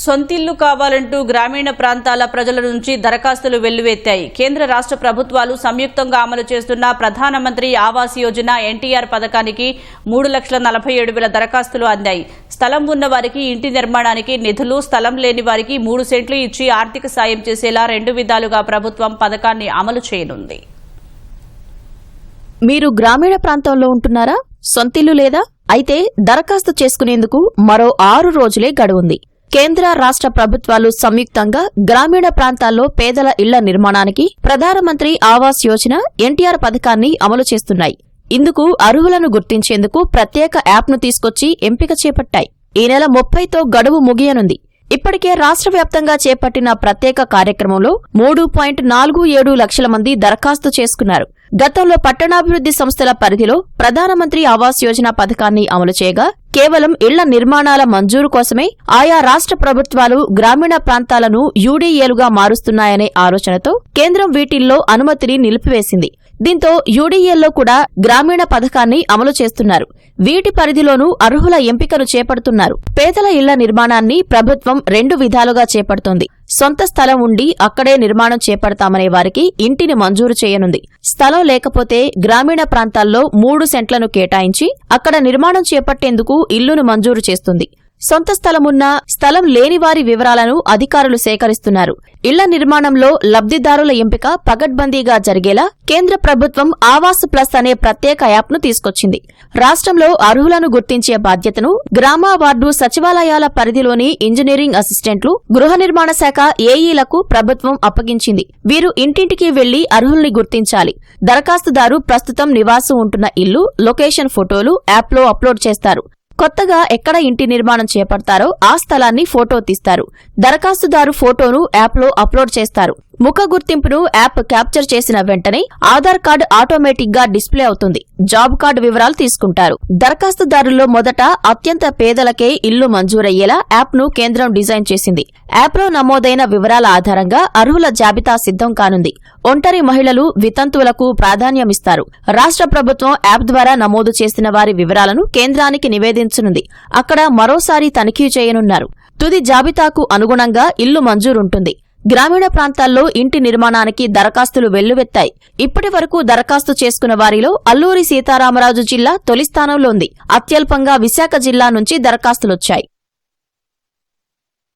సొంతిల్లు కావాలంటూ గ్రామీణ ప్రాంతాల ప్రజల నుంచి దరఖాస్తులు వెల్లువెత్తాయి. కేంద్ర రాష్ట్ర ప్రభుత్వాలు సంయుక్తంగా అమలు చేస్తున్న ప్రధానమంత్రి ఆవాస్ యోజన ఎన్టీఆర్ పథకానికి మూడు లక్షల నలభై ఏడు వేల దరఖాస్తులు అందాయి. స్థలం ఉన్న వారికి ఇంటి నిర్మాణానికి నిధులు స్థలం లేని వారికి మూడు సెంట్లు ఇచ్చి ఆర్థిక సాయం చేసేలా రెండు విధాలుగా ప్రభుత్వం పథకాన్ని అమలు చేయనుంది. మీరు గ్రామీణ ప్రాంతంలో ఉంటున్నారా? సొంతిల్లు లేదా? అయితే దరఖాస్తు చేసుకునేందుకు మరో ఆరు రోజులే గడువుంది. కేంద్ర రాష్ట్ర ప్రభుత్వాలు సంయుక్తంగా గ్రామీణ ప్రాంతాల్లో పేదల ఇళ్ళ నిర్మాణానికి ప్రధానమంత్రి ఆవాస్ యోజన ఎన్టీఆర్ పథకాన్ని అమలు చేస్తున్నాయి. ఇందుకు అర్హులను గుర్తించేందుకు ప్రత్యేక యాప్ను తీసుకొచ్చి ఎంపిక చేపట్టాయి. ఈ నెల ముప్పైతో గడువు ముగియనుంది. ఇప్పటికే రాష్ట్ర వ్యాప్తంగా చేపట్టిన ప్రత్యేక కార్యక్రమంలో మూడు పాయింట్ నాలుగు ఏడు లక్షల మంది దరఖాస్తు చేసుకున్నారు. గతంలో పట్టణాభివృద్ది సంస్థల పరిధిలో ప్రధానమంత్రి ఆవాస్ యోజన పథకాన్ని అమలు చేయగా కేవలం ఇళ్ళ నిర్మాణాల మంజూరు కోసమే ఆయా రాష్ట్ర ప్రభుత్వాలు గ్రామీణ ప్రాంతాలను యూడీఏలుగా మారుస్తున్నాయనే ఆలోచనతో కేంద్రం వీటిల్లో అనుమతిని నిలిపివేసింది. దీంతో యూడీఏల్లో కూడా గ్రామీణ పథకాన్ని అమలు చేస్తున్నారు. వీటి పరిధిలోనూ అర్హుల ఎంపికను చేపడుతున్నారు. పేదల ఇళ్ళ నిర్మాణాన్ని ప్రభుత్వం రెండు విధాలుగా చేపడుతోంది. సొంత స్థలం ఉండి అక్కడే నిర్మాణం చేపడతామనే వారికి ఇంటిని మంజూరు చేయనుంది. స్థలం లేకపోతే గ్రామీణ ప్రాంతాల్లో మూడు సెంట్లను కేటాయించి అక్కడ నిర్మాణం చేపట్టేందుకు ఇల్లును మంజూరు చేస్తుంది. సొంత స్థలమున్నా స్థలం లేని వారి వివరాలను అధికారులు సేకరిస్తున్నారు. ఇళ్ళ నిర్మాణంలో లబ్దిదారుల ఎంపిక పగడ్బందీగా జరిగేలా కేంద్ర ప్రభుత్వం ఆవాస్ ప్లస్ అనే ప్రత్యేక యాప్ను తీసుకొచ్చింది. రాష్ట్రంలో అర్హులను గుర్తించే బాధ్యతను గ్రామ వార్డు సచివాలయాల పరిధిలోని ఇంజనీరింగ్ అసిస్టెంట్లు గృహ నిర్మాణ శాఖ ఏఈలకు ప్రభుత్వం అప్పగించింది. వీరు ఇంటింటికి వెళ్ళి అర్హుల్ని గుర్తించాలి. దరఖాస్తుదారు ప్రస్తుతం నివాసం ఉంటున్న ఇల్లు లొకేషన్ ఫోటోలు యాప్లో అప్లోడ్ చేస్తారు. కొత్తగా ఎక్కడ ఇంటి నిర్మాణం చేపడతారో ఆ స్థలాన్ని ఫోటో తీస్తారు. దరఖాస్తుదారు ఫోటోను యాప్లో అప్లోడ్ చేస్తారు. ముఖ గుర్తింపును యాప్ క్యాప్చర్ చేసిన వెంటనే ఆధార్ కార్డు ఆటోమేటిక్గా డిస్ప్లే అవుతుంది. జాబ్ కార్డు వివరాలు తీసుకుంటారు. దరఖాస్తుదారుల్లో మొదట అత్యంత పేదలకే ఇల్లు మంజూరయ్యేలా యాప్ను కేంద్రం డిజైన్ చేసింది. యాప్లో నమోదైన వివరాల ఆధారంగా అర్హుల జాబితా సిద్ధం కానుంది. ఒంటరి మహిళలు వితంతువులకు ప్రాధాన్యమిస్తారు. రాష్ట్ర ప్రభుత్వం యాప్ ద్వారా నమోదు చేసిన వారి వివరాలను కేంద్రానికి నివేదించనుంది. అక్కడ మరోసారి తనిఖీ చేయనున్నారు. తుది జాబితాకు అనుగుణంగా ఇల్లు మంజూరుంటుంది. గ్రామీణ ప్రాంతాల్లో ఇంటి నిర్మాణానికి దరఖాస్తులు వెల్లువెత్తాయి. ఇప్పటి వరకు దరఖాస్తు చేసుకున్న వారిలో అల్లూరి సీతారామరాజు జిల్లా తొలి స్థానంలో ఉంది. అత్యల్పంగా విశాఖ జిల్లా నుంచి దరఖాస్తులొచ్చాయి.